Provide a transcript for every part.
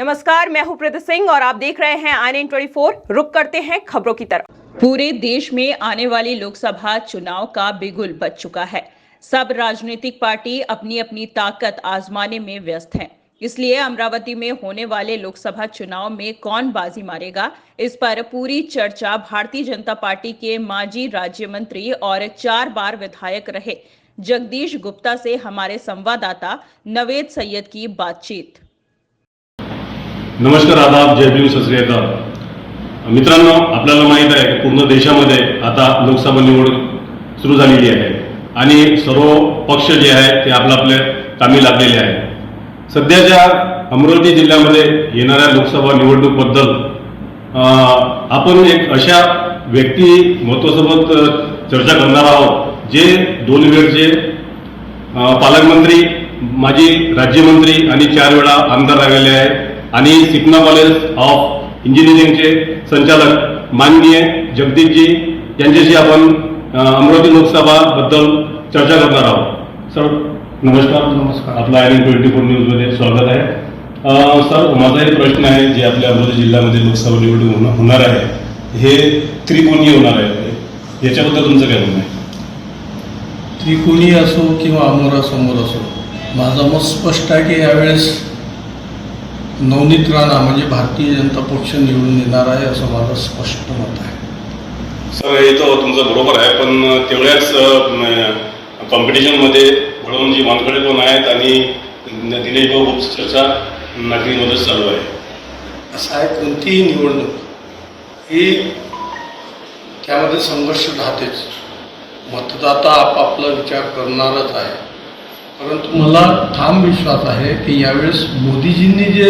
नमस्कार, मैं हूँ प्रीति सिंह और आप देख रहे हैं आई ट्वेंटी फोर रुक करते हैं खबरों की तरफ़। पूरे देश में आने वाली लोकसभा चुनाव का बिगुल बच चुका है। सब राजनीतिक पार्टी अपनी अपनी ताकत आजमाने में व्यस्त हैं। इसलिए अमरावती में होने वाले लोकसभा चुनाव में कौन बाजी मारेगा, इस पर पूरी चर्चा भारतीय जनता पार्टी के माजी राज्य मंत्री और चार बार विधायक रहे। जगदीश गुप्ता से हमारे संवाददाता नवेद सैयद की बातचीत। नमस्कार आदाब जय भीम सत मित्रांनो आपल्याला माहीत आहे की पूर्ण देशामध्ये आता लोकसभा निवडणूक सुरू झालेली आहे. आणि सर्व पक्ष जे आहेत ते आपलं आपले कामी लागलेले आहे सध्याच्या अमरावती जिल्ह्यामध्ये येणाऱ्या लोकसभा निवडणूकबद्दल आपण एक अशा व्यक्ती महत्वासोबत चर्चा करणार आहोत जे दोन वेळचे पालकमंत्री माजी राज्यमंत्री आणि चार वेळा आमदार राहिलेले आहेत. आणि सिपना कॉलेज ऑफ इंजिनिअरिंगचे संचालक माननीय जगदीशजी यांच्याशी आपण अमरावती लोकसभा बद्दल चर्चा करणार आहोत. सर नमस्कार. नमस्कार. आपलं आय एन ट्वेंटी फोर न्यूजमध्ये स्वागत आहे. सर माझा एक प्रश्न आहे जे आपल्या अमरावती जिल्ह्यामध्ये लोकसभा निवडणूक होणार- होणार आहे हे त्रिकोणीय होणार आहे. याच्याबद्दल तुमचं काय म्हणणं आहे? त्रिकोणी असो किंवा अमोरासमोर असो. माझं मत स्पष्ट आहे की यावेळेस नवनीत राणा म्हणजे भारतीय जनता पक्ष निवडून येणार आहे असं माझं स्पष्ट मत आहे. सर हे तर तुमचं बरोबर आहे पण तेवढ्याच कॉम्पिटिशनमध्ये बळवंतजी वानखडे पण आहेत आणि दिनेश भाऊ खूप चर्चा नागरिकमध्येच चालू आहे. असं आहे कोणतीही निवडणूक ही त्यामध्ये संघर्ष राहतेच. मतदाता आपापला विचार करणारच आहे. परंतु मला ठाम विश्वास आहे की यावेळेस मोदीजींनी जे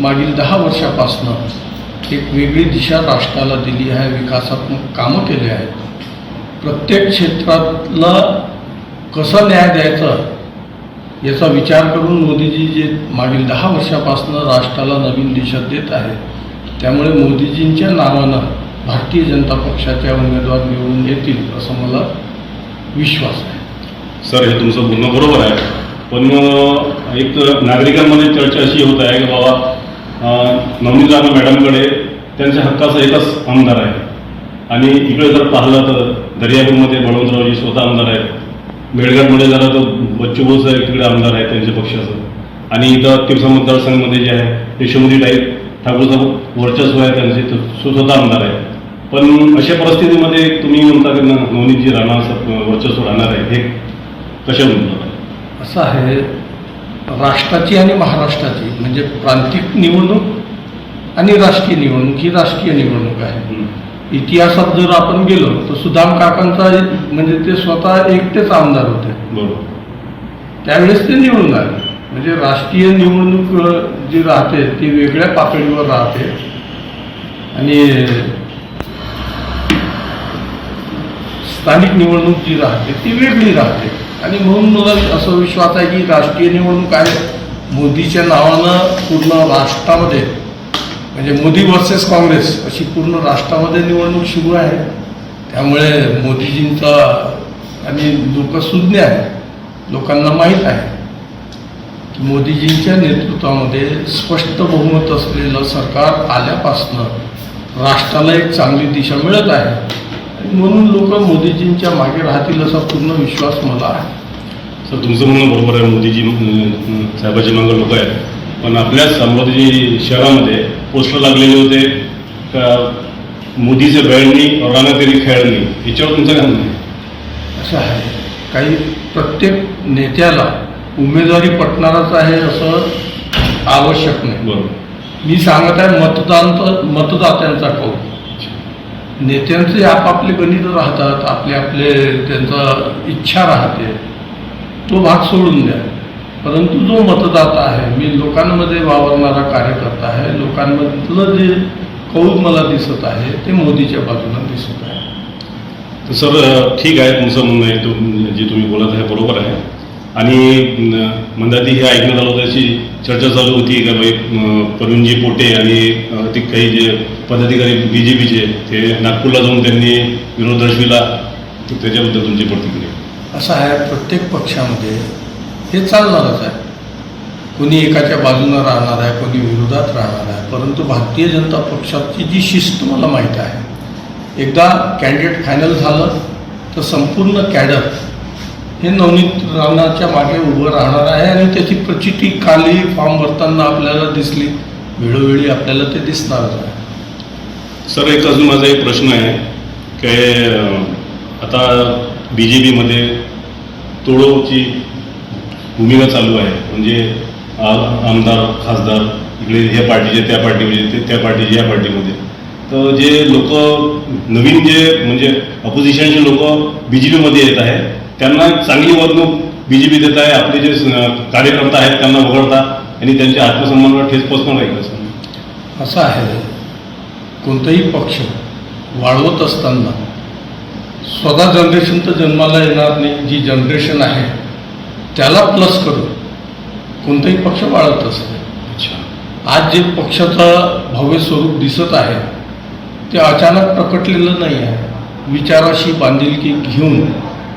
मागील दहा वर्षापासनं एक वेगळी दिशा राष्ट्राला दिली आहे विकासात्मक कामं केले आहेत प्रत्येक क्षेत्रातला कसं न्याय द्यायचं याचा विचार करून मोदीजी जे मागील दहा वर्षापासनं राष्ट्राला नवीन दिशा देत आहेत त्यामुळे मोदीजींच्या नावानं भारतीय जनता पक्षाच्या उमेदवार निवडून येतील असं मला विश्वास आहे. सर हे तुमचं बोलणं बरोबर आहे. पण एक नागरिकांमध्ये चर्चा अशी होत आहे की बाबा अं, नवनीत राणा मॅडमकडे त्यांच्या हक्काचा एकच आमदार आहे. आणि इकडे जर पाहिलं तर दर्यापूरमध्ये बळवंतरावजी स्वतः आमदार आहेत. मेळघाटमध्ये जरा तर बच्चू बोस साहेब तिकडे आमदार आहेत त्यांच्या पक्षाचं. आणि इथं तिरसा मतदारसंघमध्ये जे आहे यशोमती टाईप ठाकूरचं वर्चस्व आहे त्यांचे स्वतः आमदार आहे. पण अशा परिस्थितीमध्ये तुम्ही म्हणता की नवनीतजी राहणार वर्चस्व राहणार आहे हे कशा म्हणतात असं आहे राष्ट्राची आणि महाराष्ट्राची म्हणजे प्रांतिक निवडणूक आणि राष्ट्रीय निवडणूक ही राष्ट्रीय निवडणूक आहे. इतिहासात जर आपण गेलो तर सुदाम काकांचा म्हणजे ते स्वतः एकटेच आमदार होते. बरोबर. त्यावेळेस ते निवडून आले. म्हणजे राष्ट्रीय निवडणूक जी राहते ती वेगळ्या पातळीवर राहते. आणि स्थानिक निवडणूक जी राहते ती वेगळी राहते. आणि म्हणून असं विश्वास आहे की राष्ट्रीय निवडणूक आहे. मोदीच्या नावानं पूर्ण राष्ट्रामध्ये म्हणजे मोदी वर्सेस काँग्रेस अशी पूर्ण राष्ट्रामध्ये निवडणूक सुरू आहे. त्यामुळे मोदीजींचा आणि लोक सुज्ञ आहे. लोकांना माहीत आहे की मोदीजींच्या नेतृत्वामध्ये स्पष्ट बहुमत असलेलं सरकार आल्यापासनं राष्ट्राला एक चांगली दिशा मिळत आहे. म्हणून लोक मोदीजींच्या मागे राहतील असा पूर्ण विश्वास मला आहे. सर तुमचं म्हणणं बरोबर आहे मोदीजी साहेबाचे मागं लोक आहेत. पण आपल्याच अमरावती शहरामध्ये पोस्टर लागलेले होते का मोदीचे बॅडनी राणा तरी खेळणी याच्यावर तुमचं काय म्हणणं असं आहे. काही प्रत्येक नेत्याला उमेदवारी पटणारच आहे असं आवश्यक नाही. बरोबर. मी सांगत आहे मतदान मतदात्यांचा कौल. नेत्यांचे आपापले गणित राहतात आपले आपले त्यांचा इच्छा राहते. तो भाग सोडून द्या. परंतु जो मतदाता आहे मी लोकांमध्ये वावरणारा कार्यकर्ता आहे लोकांमधलं जे कौल मला दिसत आहे ते मोदीच्या बाजूला दिसत आहे. तर सर ठीक आहे तुमचं म्हणणं आहे तुम जे तुम्ही बोलत आहे बरोबर आहे. आणि मंदाती हे ऐकण्यात आलं होतं चर्चा चालू होती का भाई परुणजी पोटे आणि ते काही जे पदाधिकारी बी जे पीचे ते नागपूरला जाऊन त्यांनी विरोध दर्शविला. त्याच्याबद्दल तुमची प्रतिक्रिया? असं आहे प्रत्येक पक्षामध्ये हे चालणारच आहे कोणी एकाच्या बाजूनं राहणार आहे कोणी विरोधात राहणार आहे. परंतु भारतीय जनता पक्षाची जी शिस्त मला माहीत आहे एकदा कॅन्डिडेट फायनल झालं तर संपूर्ण कॅडर हे नवनीत राणाच्या मागे उभं राहणार आहे आणि त्याची प्रचिती काली फॉर्म भरताना आपल्याला दिसली. वेळोवेळी आपल्याला ते दिसणारच आहे. सर एक अजून माझा एक प्रश्न आहे. की आता बी जे पीमध्ये तोडोची भूमिका चालू आहे. म्हणजे आमदार खासदार इकडे ह्या पार्टीचे त्या पार्टीमध्ये ते त्या पार्टीचे या पार्टीमध्ये. तर जे लोक नवीन जे म्हणजे अपोजिशनचे लोक बी जे पीमध्ये येत आहेत त्यांना चांगली वागणूक बी जे पी देत आहे आपले जे कार्यकर्ता आहेत त्यांना वगळता आणि त्यांच्या आत्मसन्मानावर ठेच पोचणार आहे. सर असं आहे कोणताही पक्ष वाढवत असताना स्वतः जनरेशन तर जन्माला येणार नाही. जी जनरेशन आहे त्याला प्लस करून कोणताही पक्ष वाढत असते. अच्छा. आज जे पक्षाचं भव्य स्वरूप दिसत आहे ते अचानक प्रकटलेलं नाही आहे. विचाराशी बांधिलकी घेऊन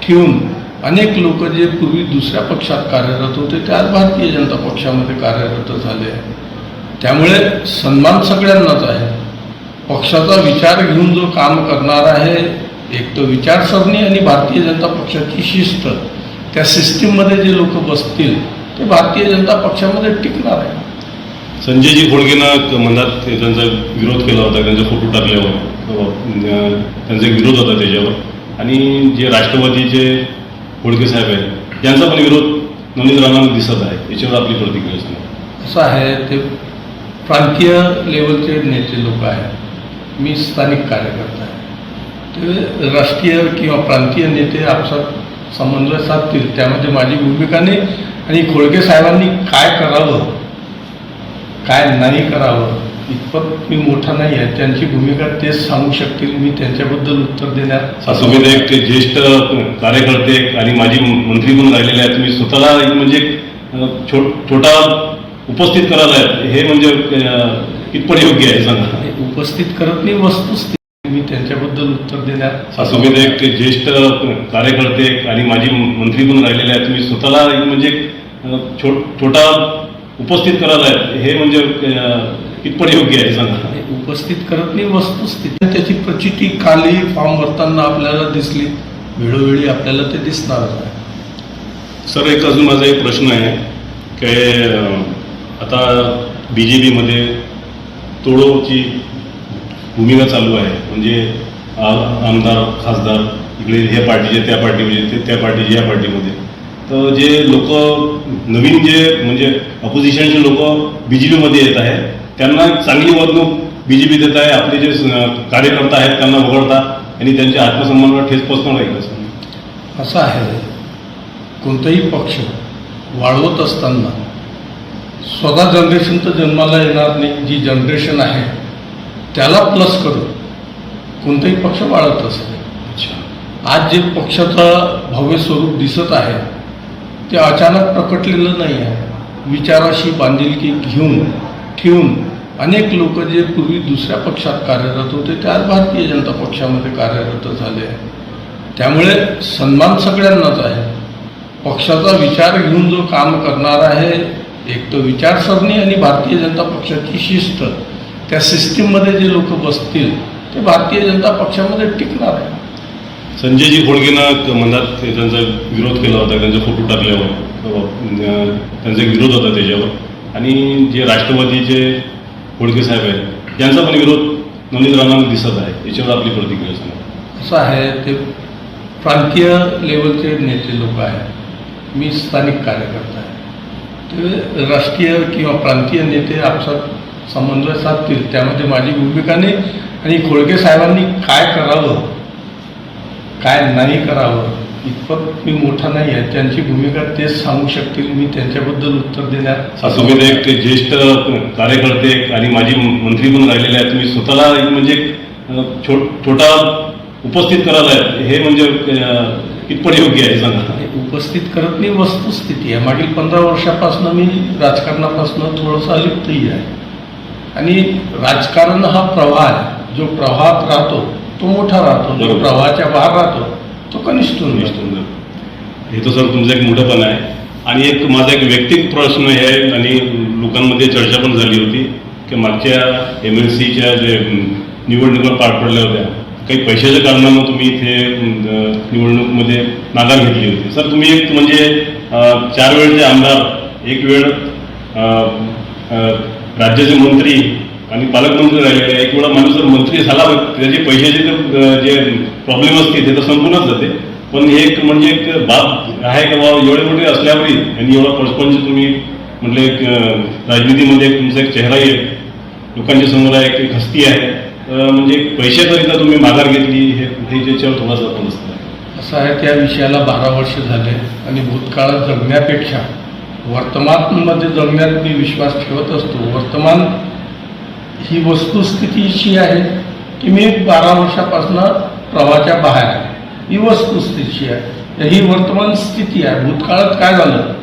ठेवून अनेक लोक जे पूर्वी दुसऱ्या पक्षात कार्यरत होते ते आज भारतीय जनता पक्षामध्ये कार्यरत झाले आहे. त्यामुळे सन्मान सगळ्यांनाच आहे. पक्षाचा विचार घेऊन जो काम करणार आहे एक तर विचारसरणी आणि भारतीय जनता पक्षाची शिस्त त्या सिस्टीममध्ये जे लोक बसतील ते भारतीय जनता पक्षामध्ये टिकणार आहे. संजयजी खोडगेनं म्हणतात ते त्यांचा विरोध केला होता त्यांचे फोटो टाकल्यावर. त्यांचा विरोध होता त्याच्यावर. आणि जे राष्ट्रवादीचे खोडके साहेब आहेत. यांचा पण विरोध नवनीत राणांना दिसत आहे. याच्यावर आपली प्रतिक्रिया सांगा असं आहे ते प्रांतीय लेवलचे नेते लोक आहेत. मी स्थानिक कार्यकर्ता आहे. ते राष्ट्रीय किंवा प्रांतीय नेते आपसात समन्वय साधतील. त्यामध्ये माझी भूमिका नाही. आणि खोळके साहेबांनी काय करावं? काय नाही करावं? इतपत मी मोठा नाही आहे. त्यांची भूमिका तेच सांगू शकतील. मी त्यांच्याबद्दल उत्तर देण्यात तर एक ते ज्येष्ठ कार्यकर्ते आणि माजी मंत्री पण राहिलेले आहेत. तुम्ही स्वतःला म्हणजे छोटा उपस्थित करायला हे म्हणजे कितपत योग्य आहे सांगा. उपस्थित करत नाही वस्तुस्थिती. मी त्यांच्याबद्दल उत्तर देण्यात तर एक ते ज्येष्ठ कार्यकर्ते आणि माजी मंत्री पण राहिलेले आहेत. तुम्ही स्वतःला एक म्हणजे छोटा उपस्थित करायला हे म्हणजे कितपत योग्य आहे सांगा. उपस्थित करत नाही वस्तुस्थिती. त्याची प्रचिती काली फॉर्म भरताना आपल्याला दिसली. वेळोवेळी आपल्याला ते दिसणारच आहे. सर एक अजून माझा एक प्रश्न आहे की आता बी जे पीमध्ये तोडोची भूमिका चालू आहे. म्हणजे आमदार खासदार इकडे ह्या पार्टीचे त्या पार्टीमध्ये ते त्या पार्टीचे या पार्टीमध्ये. तर जे लोक नवीन जे म्हणजे अपोजिशनचे लोक बी जे पीमध्ये येत आहेत त्यांना चांगली वागणूक बी जे पी देत आहे आपले जे कार्यकर्ता आहेत त्यांना वगळता आणि त्यांच्या आत्मसन्मानावर ठेच पोचणार आहे सर असं आहे कोणताही पक्ष वाढवत असताना स्वतः जनरेशन तर जन्माला येणार नाही जी जनरेशन आहे त्याला प्लस करून कोणताही पक्ष वाढत असते आज जे पक्षाचं भव्य स्वरूप दिसत आहे ते अचानक प्रकटलेलं नाही आहे. विचाराशी बांधिलकी घेऊन ठेवून अनेक लोक जे पूर्वी दुसऱ्या पक्षात कार्यरत होते ते आज भारतीय जनता पक्षामध्ये कार्यरत झाले त्यामुळे सन्मान सगळ्यांनाच आहे. पक्षाचा विचार घेऊन जो काम करणार आहे एक तर विचारसरणी आणि भारतीय जनता पक्षाची शिस्त. त्या सिस्टीममध्ये जे लोक बसतील ते भारतीय जनता पक्षामध्ये टिकणार आहे. संजयजी खोडगेनं म्हणतात त्यांचा विरोध केला होता त्यांचे फोटो टाकल्यावर. त्यांचा विरोध होता त्याच्यावर. आणि जे राष्ट्रवादीचे खोडके साहेब आहेत. यांचा पण विरोध नवनीत राणांना दिसत आहे. याच्यावर आपली प्रतिक्रिया सांगा. असं आहे ते प्रांतीय लेवलचे नेते लोक आहेत. मी स्थानिक कार्यकर्ता आहे. ते राष्ट्रीय किंवा प्रांतीय नेते आपसात समन्वय साधतील. त्यामध्ये माझी भूमिका नाही. आणि खोळके साहेबांनी काय करावं काय नाही करावं इतपत मी मोठा नाही आहे. त्यांची भूमिका तेच सांगू शकतील. मी त्यांच्याबद्दल उत्तर देण्यात तुम्ही तर एक ते ज्येष्ठ कार्यकर्ते आणि माजी मंत्री पण राहिलेले आहेत. तुम्ही स्वतःला म्हणजे छो छोटा उपस्थित करायला हे म्हणजे कितपत योग्य आहे सांगा. उपस्थित करत नाही वस्तुस्थिती आहे. मागील पंधरा वर्षापासून मी राजकारणापासून थोडंसं अलिप्तही आहे. आणि राजकारण हा प्रवाह आहे. जो प्रवाहात राहतो तो मोठा राहतो. जो. प्रवाहाच्या बाहेर राहतो तो कनिष्ठ होऊन हे तर सर तुमचं एक मोठंपण आहे. आणि एक माझा एक वैयक्तिक प्रश्न आहे आणि लोकांमध्ये चर्चा पण झाली होती की मागच्या एम एल सीच्या जे निवडणुका पार पडल्या होत्या काही पैशाच्या कारणानं तुम्ही इथे निवडणुकीमध्ये निवडणूकमध्ये माघार घेतली होती. सर तुम्ही एक म्हणजे चार वेळचे आमदार एक वेळ राज्याचे मंत्री आणि पालकमंत्री राहिलेले एक वेळा माणूस जर मंत्री झाला त्याचे पैशाचे जे प्रॉब्लेम असते ते तर संपूनच जाते. पण हे एक म्हणजे एक बाब आहे का बाबा एवढे मोठे असल्यावरही आणि एवढा परस्पंच तुम्ही म्हटलं एक राजनीतीमध्ये एक तुमचा एक चेहरा आहे. लोकांच्या समोर आहे एक हस्ती आहे. म्हणजे पैशाकरिता तुम्ही माघार घेतली हे हे ज्याच्यावर थोडासा आपण असतं असं आहे त्या विषयाला बारा वर्ष झाले आणि भूतकाळात जगण्यापेक्षा वर्तमानमध्ये जगण्यात मी विश्वास ठेवत असतो. वर्तमान ही वस्तुस्थिती अशी आहे की मी बारा वर्षापासून प्रवाहाच्या बाहेर आहे. ही वस्तुस्थिती आहे. ही वर्तमान स्थिती आहे. भूतकाळात काय झालं?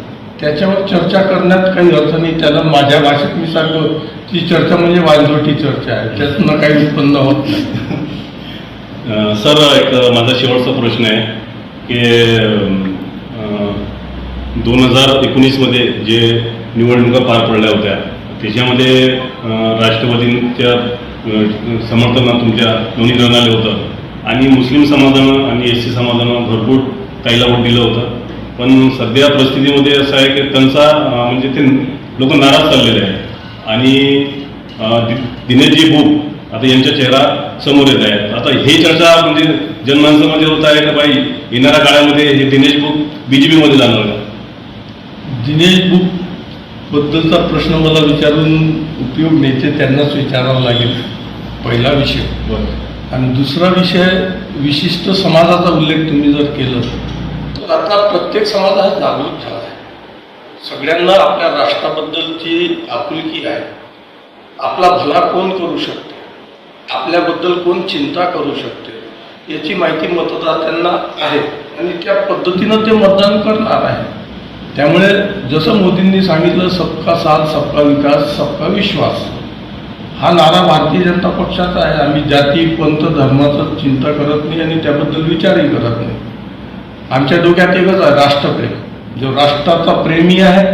त्याच्यावर चर्चा करण्यात काही अर्थ नाही. त्याला माझ्या भाषेत मी सांगतो ती चर्चा म्हणजे वाजवटी चर्चा आहे. त्यातनं काही उत्पन्न होत नाही. सर एक माझा शेवटचा प्रश्न आहे की दोन हजार एकोणीसमध्ये जे निवडणुका पार पडल्या होत्या त्याच्यामध्ये राष्ट्रपतींच्या समर्थनात अं, दोन्ही तुमच्या नोंदणी आलं होतं. आणि मुस्लिम समाजानं आणि एस सी समाजानं भरपूर काहीला वोट दिलं होतं. पण सध्या परिस्थितीमध्ये असं आहे की त्यांचा म्हणजे ते लोक नाराज चाललेले आहेत. आणि दिनेशजी बुक आता यांचा चेहरा समोर येत आहे आता हे चर्चा म्हणजे जनमानसामध्ये होत आहे का बाई? येणाऱ्या काळामध्ये हे दिनेश बुक बीजेपीमध्ये जाणार का दिनेश बुक बद्दलचा प्रश्न मला विचारून उपयोग नाही ते त्यांनाच विचारावा लागेल. पहिला विषय. बरं. आणि दुसरा विषय विशिष्ट समाजाचा उल्लेख तुम्ही जर केलं तर आता प्रत्येक समाज हा जागरूक झाला आहे. सगळ्यांना आपल्या राष्ट्राबद्दलची आपुलकी आहे. आपला भला कोण करू शकते? आपल्याबद्दल कोण चिंता करू शकते? याची माहिती मतदात्यांना आहे. आणि त्या पद्धतीनं ते मतदान करणार आहे. त्यामुळे जसं मोदींनी सांगितलं सबका साथ सबका विकास सबका विश्वास. हा नारा भारतीय जनता पक्षाचा आहे. आम्ही जाती पंथ धर्माचं चिंता करत नाही आणि त्याबद्दल विचारही करत नाही. आमच्या डोक्यात एकच आहे राष्ट्रप्रेम. जो राष्ट्राचा प्रेमी आहे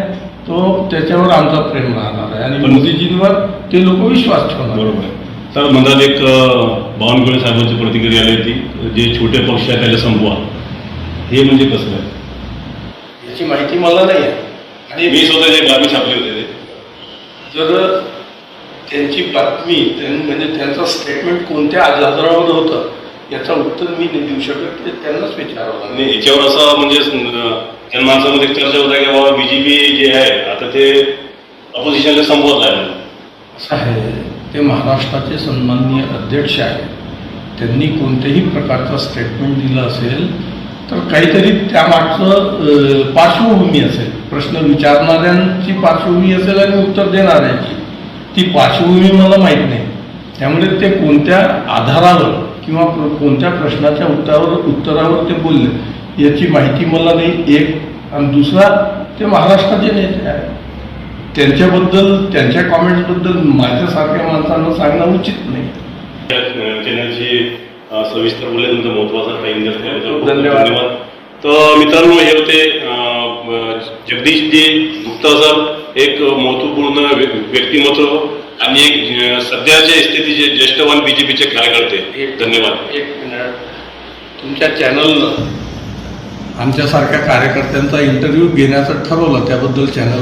तो त्याच्यावर आमचा प्रेम राहणार आहे. आणि मोदीजींवर ते लोक विश्वास ठेवणार बरोबर आहे. तर मधात एक बावनकुळे साहेबांची प्रतिक्रिया आली होती जे छोटे पक्ष आहेत त्याला संपवा. हे म्हणजे कसं आहे? याची माहिती मला नाही आहे. आणि मी स्वतः जे बातमी छापली होते ते. जर त्यांची बातमी म्हणजे त्यांचं स्टेटमेंट कोणत्या आधारावर होतं याचं उत्तर मी नाही देऊ शकत ते त्यांनाच विचारावं आणि याच्यावर असं म्हणजे जनमानसामध्ये चर्चा होत की बाबा बीजेपी जे आहे आता ते अपोजिशनला संपवत आहे. असं आहे ते महाराष्ट्राचे सन्माननीय अध्यक्ष आहेत. त्यांनी कोणत्याही प्रकारचं स्टेटमेंट दिलं असेल तर काहीतरी त्यामागचं पार्श्वभूमी असेल. प्रश्न विचारणाऱ्यांची पार्श्वभूमी असेल आणि उत्तर देणाऱ्यांची. ती पार्श्वभूमी मला माहीत नाही. त्यामुळे ते कोणत्या आधारावर किंवा कोणत्या प्रश्नाच्या उत्तरावर उत्तरावर ते बोलले. याची माहिती मला नाही. एक आणि दुसरा ते महाराष्ट्राचे नेते आहेत. त्यांच्याबद्दल त्यांच्या कॉमेंट्सबद्दल माझ्यासारख्या माणसांना सांगणं उचित नाही. सविस्तर बोलले तुमचा महत्त्वाचा टाईम धन्यवाद. तर मित्रांनो हे होते जगदीशजी गुप्ता सर. एक महत्त्वपूर्ण व्य- व्यक्तिमत्व आणि एक अं, सध्याच्या स्थितीचे ज्येष्ठवान बीजेपीचे कार्यकर्ते. धन्यवाद. एक मिनिट. तुमच्या चॅनलनं आमच्यासारख्या कार्यकर्त्यांचा इंटरव्ह्यू घेण्याचं ठरवलं त्याबद्दल चॅनल